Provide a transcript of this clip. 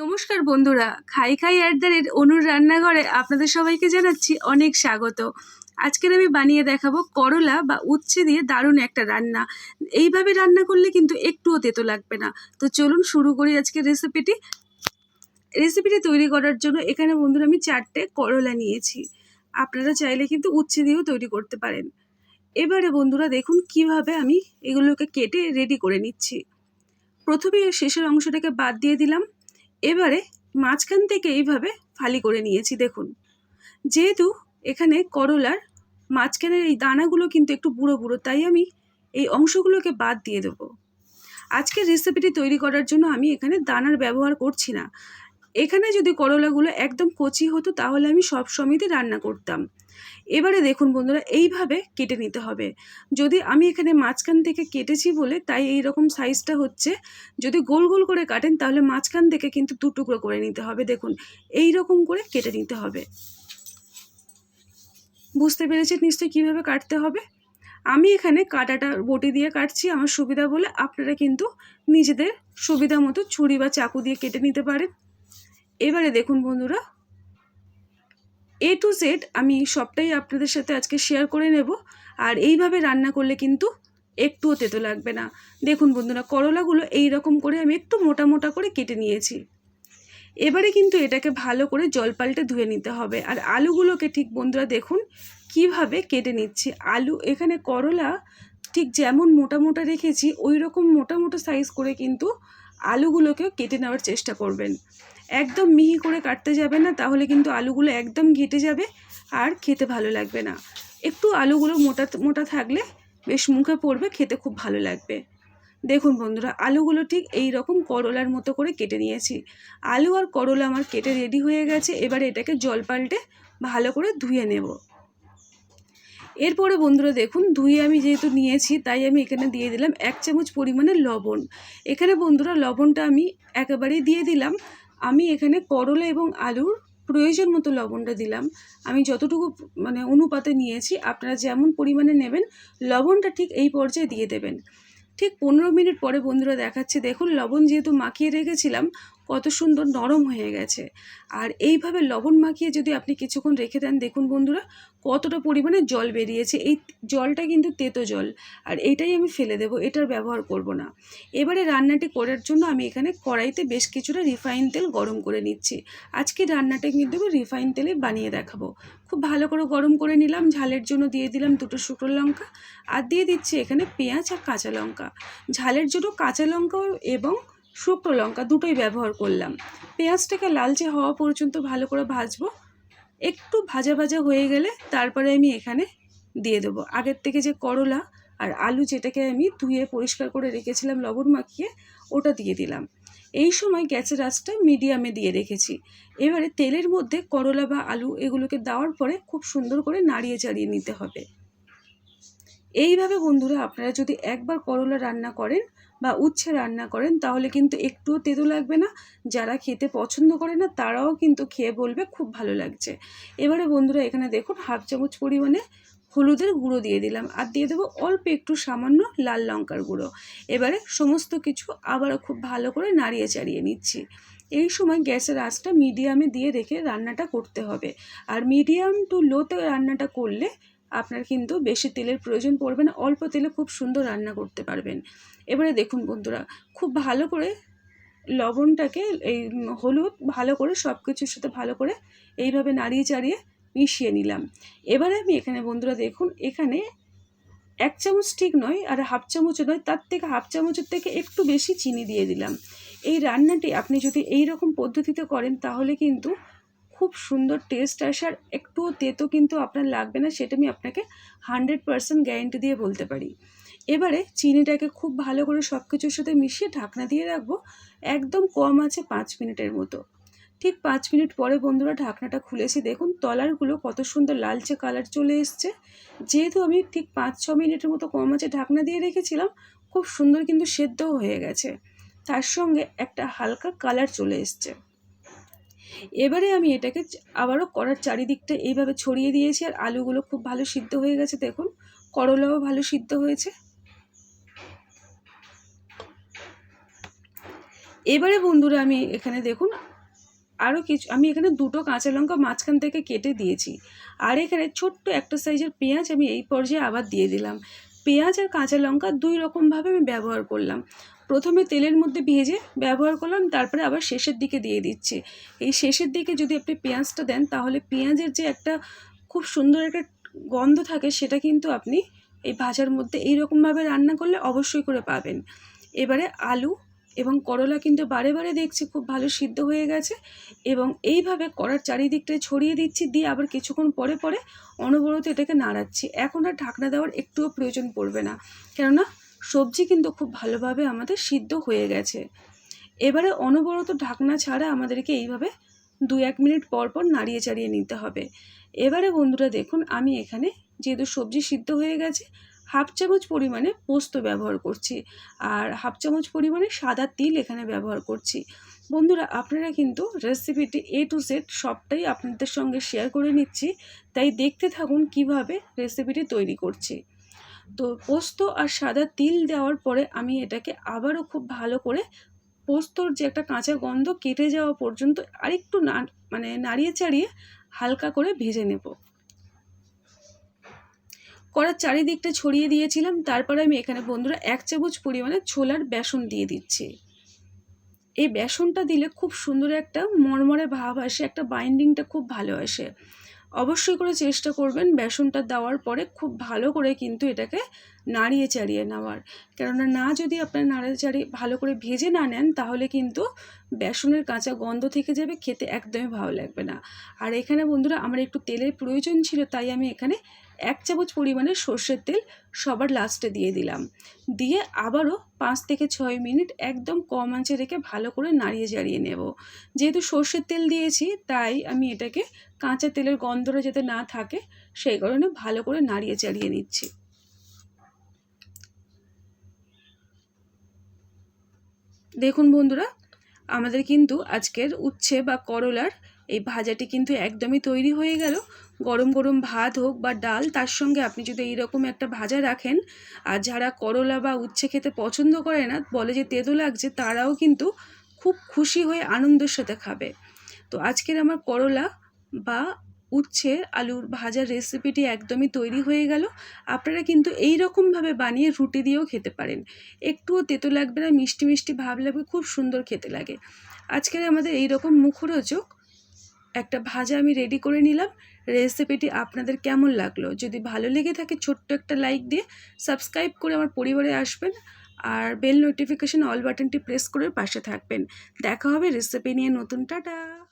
নমস্কার বন্ধুরা, খাই খাই অ্যাডদারের অনুর রান্নাঘরে আপনাদের সবাইকে জানাচ্ছি অনেক স্বাগত। আজকের আমি বানিয়ে দেখাবো করলা বা উচ্ছে দিয়ে দারুণ একটা রান্না। এইভাবে রান্না করলে কিন্তু একটুও তেতো লাগবে না। তো চলুন শুরু করি আজকের রেসিপিটি। রেসিপিটি তৈরি করার জন্য এখানে বন্ধুরা আমি চারটে করলা নিয়েছি। আপনারা চাইলে কিন্তু উচ্ছে দিয়েও তৈরি করতে পারেন। এবারে বন্ধুরা দেখুন কীভাবে আমি এগুলোকে কেটে রেডি করে নিচ্ছি। প্রথমে শেষের অংশটাকে বাদ দিয়ে দিলাম। এবারে মাঝখান থেকে এইভাবে ফালি করে নিয়েছি, দেখুন। যেহেতু এখানে করলার মাঝখানের এই দানাগুলো কিন্তু একটু বুড়ো বুড়ো, তাই আমি এই অংশগুলোকে বাদ দিয়ে দেবো। আজকের রেসিপিটি তৈরি করার জন্য আমি এখানে দানার ব্যবহার করছি না। এখানে যদি করলাগুলো একদম কচি হতো, তাহলে আমি সব সময়তে রান্না করতাম। এবারে দেখুন বন্ধুরা, এইভাবে কেটে নিতে হবে। যদি আমি এখানে মাঝখান থেকে কেটেছি বলে, তাই এই রকম সাইজটা হচ্ছে। যদি গোল গোল করে কাটেন, তাহলে মাঝখান থেকে কিন্তু দু টুকরো করে নিতে হবে। দেখুন এই রকম করে কেটে নিতে হবে। বুঝতে পেরেছেন নিশ্চয়ই কীভাবে কাটতে হবে? আমি এখানে কাটাটা বটি দিয়ে কাটছি আমার সুবিধা বলে। আপনারা কিন্তু নিজেদের সুবিধা মতো ছুরি বা চাকু দিয়ে কেটে নিতে পারেন। এবারে দেখুন বন্ধুরা এ টু জেড আমি সবটাই আপনাদের সাথে আজকে শেয়ার করে নেব। আর এইভাবে রান্না করলে কিন্তু একটুও তেতো লাগবে না। দেখুন বন্ধুরা, করলাগুলো এই রকম করে আমি একটু মোটা মোটা করে কেটে নিয়েছি। এবারে কিন্তু এটাকে ভালো করে জল পাল্টে ধুয়ে নিতে হবে। আর আলুগুলোকে ঠিক বন্ধুরা দেখুন কীভাবে কেটে নিচ্ছি। আলু, এখানে করলা ঠিক যেমন মোটা মোটা রেখেছি ওই রকম মোটা মোটা সাইজ করে কিন্তু আলুগুলোকেও কেটে নেওয়ার চেষ্টা করবেন। একদম মিহি করে কাটতে যাবে না, তাহলে কিন্তু আলুগুলো একদম ঘেটে যাবে আর খেতে ভালো লাগবে না। একটু আলুগুলো মোটা মোটা থাকলে বেশ মুখে পড়বে, খেতে খুব ভালো লাগবে। দেখুন বন্ধুরা, আলুগুলো ঠিক এই রকম করলার মতো করে কেটে নিয়েছি। আলু আর করলা আমার কেটে রেডি হয়ে গেছে, এবারে এটাকে জল পাল্টে ভালো করে ধুয়ে নেব। এরপরে বন্ধুরা দেখুন ধুয়ে আমি যেহেতু নিয়েছি, তাই আমি এখানে দিয়ে দিলাম এক চামচ পরিমাণে লবণ। এখানে বন্ধুরা লবণটা আমি একেবারেই দিয়ে দিলাম। আমি এখানে করলা এবং আলুর প্রয়োজন মতো লবণটা দিলাম। আমি যতটুকু মানে অনুপাতে নিয়েছি, আপনারা যেমন পরিমাণে নেবেন, লবণটা ঠিক এই পর্যায়ে দিয়ে দেবেন। ঠিক পনেরো মিনিট পরে বন্ধুরা দেখাচ্ছে, দেখুন লবণ যেহেতু মাখিয়ে রেখেছিলাম কত সুন্দর নরম হয়ে গেছে। আর এইভাবে লবণ মাখিয়ে যদি আপনি কিছুক্ষণ রেখে দেন, দেখুন বন্ধুরা, কতটা পরিমাণে জল বেরিয়েছে। এই জলটা কিন্তু তেতো জল, আর এইটাই আমি ফেলে দেবো, এটার ব্যবহার করব না। এবারে রান্নাটি করার জন্য আমি এখানে কড়াইতে বেশ কিছুটা রিফাইন তেল গরম করে নিচ্ছি। আজকে রান্নাটা কিন্তু আমি রিফাইন তেলে বানিয়ে দেখাবো। খুব ভালো করে গরম করে নিলাম, ঝালের জন্য দিয়ে দিলাম দুটো শুকনো লঙ্কা, আর দিয়ে দিচ্ছি এখানে পেঁয়াজ আর কাঁচা লঙ্কা। ঝালের জন্য কাঁচা লঙ্কা এবং শুকনো লঙ্কা দুটোই ব্যবহার করলাম। পেঁয়াজটাকে লালচে হওয়া পর্যন্ত ভালো করে ভাজবো। একটু ভাজা ভাজা হয়ে গেলে তারপরে আমি এখানে দিয়ে দেবো। আগের থেকে যে করলা আর আলু যেটাকে আমি ধুয়ে পরিষ্কার করে রেখেছিলাম, লবণ মাখিয়ে, ওটা দিয়ে দিলাম। এই সময় গ্যাসের আঁচটা মিডিয়ামে দিয়ে রেখেছি। এবারে তেলের মধ্যে করলা বা আলু এগুলোকে দেওয়ার পরে খুব সুন্দর করে নাড়িয়ে চাড়িয়ে নিতে হবে। এইভাবে বন্ধুরা আপনারা যদি একবার করলা রান্না করেন বা উচ্ছে রান্না করেন, তাহলে কিন্তু একটুও তেতো লাগবে না। যারা খেতে পছন্দ করে না, তারাও কিন্তু খেয়ে বলবে, খুব ভালো লাগছে। এবারে বন্ধুরা, এখানে দেখুন, হাফ চামচ পরিমাণে হলুদের গুঁড়ো দিয়ে দিলাম। আর দিয়ে দেবো অল্প একটু সামান্য লাল লঙ্কার গুঁড়ো। এবারে সমস্ত কিছু আবারও খুব ভালো করে নাড়িয়ে চাড়িয়ে নিচ্ছি। এই সময় গ্যাসের আঁচটা মিডিয়ামে দিয়ে রেখে রান্নাটা করতে হবে। আর মিডিয়াম টু লোতে রান্নাটা করলে আপনার কিন্তু বেশি তেলের প্রয়োজন পড়বে না, অল্প তেলে খুব সুন্দর রান্না করতে পারবেন। এবারে দেখুন বন্ধুরা, খুব ভালো করে লবণটাকে এই হলুদ ভালো করে সব কিছুর সাথে ভালো করে এইভাবে নাড়িয়ে চাড়িয়ে মিশিয়ে নিলাম। এবারে আমি এখানে বন্ধুরা দেখুন, এখানে এক চামচ ঠিক নয় আর হাফ চামচও নয়, তার থেকে হাফ চামচের থেকে একটু বেশি চিনি দিয়ে দিলাম। এই রান্নাটি আপনি যদি এই রকম পদ্ধতিতে করেন তাহলে কিন্তু খুব সুন্দর টেস্ট আসে আর একটুও তেতো কিন্তু আপনার লাগবে না, সেটা আমি আপনাকে হান্ড্রেড পারসেন্ট গ্যারেন্টি দিয়ে বলতে পারি। এবারে চিনিটাকে খুব ভালো করে সব কিছুর সাথে মিশিয়ে ঢাকনা দিয়ে রাখব, একদম কম আছে পাঁচ মিনিটের মতো। ঠিক পাঁচ মিনিট পরে বন্ধুরা ঢাকনাটা খুলেছি, দেখুন তলারগুলো কত সুন্দর লালচে কালার চলে এসছে। যেহেতু আমি ঠিক পাঁচ ছ মিনিটের মতো কম আছে ঢাকনা দিয়ে রেখেছিলাম, খুব সুন্দর কিন্তু সেদ্ধও হয়ে গেছে। তার সঙ্গে একটা হালকা কালার চলে এসছে। এবারে আমি এটাকে আবারও করার চারিদিকটা এইভাবে ছড়িয়ে দিয়েছি আর আলুগুলো খুব ভালো সিদ্ধ হয়ে গেছে দেখুন। করলাও ভালো সিদ্ধ হয়েছে। এবারে বন্ধুরা আমি এখানে দেখুন, আরও কিছু, আমি এখানে দুটো কাঁচা লঙ্কা মাঝখান থেকে কেটে দিয়েছি। আর এখানে ছোট্ট একটা সাইজের পেঁয়াজ আমি এই পর্যায়ে আবার দিয়ে দিলাম। পেঁয়াজ আর কাঁচা লঙ্কা দুই রকমভাবে আমি ব্যবহার করলাম। প্রথমে তেলের মধ্যে ভেজে ব্যবহার করলাম, তারপরে আবার শেষের দিকে দিয়ে দিচ্ছি। এই শেষের দিকে যদি আপনি পেঁয়াজটা দেন, তাহলে পেঁয়াজের যে একটা খুব সুন্দর একটা গন্ধ থাকে, সেটা কিন্তু আপনি এই ভাজার মধ্যে এই রকমভাবে রান্না করলে অবশ্যই করে পাবেন। এবারে আলু এবং করলা কিন্তু বারে বারে দেখছি খুব ভালো সিদ্ধ হয়ে গেছে এবং এইভাবে কড়ার চারিদিকটায় ছড়িয়ে দিচ্ছি, দিয়ে আবার কিছুক্ষণ পরে পরে অনবরত এটাকে নাড়াচ্ছি। এখন আর ঢাকনা দেওয়ার একটুও প্রয়োজন পড়বে না। কেননা সবজি কিন্তু খুব ভালোভাবে আমাদের সিদ্ধ হয়ে গেছে। এবারে অনবরত ঢাকনা ছাড়া আমাদেরকে এইভাবে দু এক মিনিট পর পর নাড়িয়ে চাড়িয়ে নিতে হবে। এবারে বন্ধুরা দেখুন, আমি এখানে যেহেতু সবজি সিদ্ধ হয়ে গেছে, হাফ চামচ পরিমাণে পোস্ত ব্যবহার করছি আর হাফ চামচ পরিমাণে সাদা তিল এখানে ব্যবহার করছি। বন্ধুরা, আপনারা কিন্তু রেসিপিটি এ টু জেড সবটাই আপনাদের সঙ্গে শেয়ার করে নিচ্ছি। তাই দেখতে থাকুন কীভাবে রেসিপিটি তৈরি করছি। তো পোস্ত আর সাদা তিল দেওয়ার পরে আমি এটাকে আবারও খুব ভালো করে পোস্তর যে একটা কাঁচা গন্ধ কেটে যাওয়া পর্যন্ত আরেকটু না মানে নাড়িয়ে চাড়িয়ে হালকা করে ভেজে নেব। করার চারিদিকটা ছড়িয়ে দিয়েছিলাম, তারপরে আমি এখানে বন্ধুরা এক চামচ পরিমাণে ছোলার বেসন দিয়ে দিচ্ছি। এই বেসনটা দিলে খুব সুন্দর একটা মরমরে ভাব আসে, একটা বাইন্ডিংটা খুব ভালো আসে। অবশ্যই করে চেষ্টা করবেন। বেসনটা দেওয়ার পরে খুব ভালো করে কিন্তু এটাকে নাড়িয়ে চাড়িয়ে নেওয়ার। কেননা না যদি আপনার নাড়িয়ে চাড়িয়ে ভালো করে ভেজে না নেন, তাহলে কিন্তু বেসনের কাঁচা গন্ধ থেকে যাবে, খেতে একদমই ভালো লাগবে না। আর এখানে বন্ধুরা আমার একটু তেলের প্রয়োজন ছিল, তাই আমি এখানে এক চামচ পরিমাণে সর্ষের তেল সবার লাস্টে দিয়ে দিলাম। দিয়ে আবারও পাঁচ থেকে ছয় মিনিট একদম কম আঁচে রেখে ভালো করে নাড়িয়ে জাড়িয়ে নেব। যেহেতু সর্ষের তেল দিয়েছি, তাই আমি এটাকে কাঁচা তেলের গন্ধটা যাতে না থাকে, সেই কারণে ভালো করে নাড়িয়ে চাড়িয়ে নিচ্ছি। দেখুন বন্ধুরা, আমাদের কিন্তু আজকের উচ্ছে বা করলার এই ভাজাটি কিন্তু একদমই তৈরি হয়ে গেল। গরম গরম ভাত হোক বা ডাল, তার সঙ্গে আপনি যদি এইরকম একটা ভাজা রাখেন, আর যারা করলা বা উচ্ছে খেতে পছন্দ করে না, বলে যে তেতো লাগছে, তারাও কিন্তু খুব খুশি হয়ে আনন্দের সাথে খাবে। তো আজকের আমার করলা বা উচ্ছে, আলুর ভাজার রেসিপিটি একদমই তৈরি হয়ে গেল। আপনারা কিন্তু এই রকমভাবে বানিয়ে রুটি দিয়েও খেতে পারেন। একটুও তেতো লাগবে না, মিষ্টি মিষ্টি ভাব লাগবে, খুব সুন্দর খেতে লাগে। আজকের আমাদের এই রকম মুখরোচক একটা ভাজা আমি রেডি করে নিলাম। রেসিপিটি আপনাদের কেমন লাগল? যদি ভালো লেগে থাকে, ছোট্ট একটা লাইক দিয়ে সাবস্ক্রাইব করে আমার পরিবারে আসবেন। আর বেল নোটিফিকেশন অল বাটনটি প্রেস করে পাশে থাকবেন। দেখা হবে রেসিপি নিয়ে নতুন। টাটা!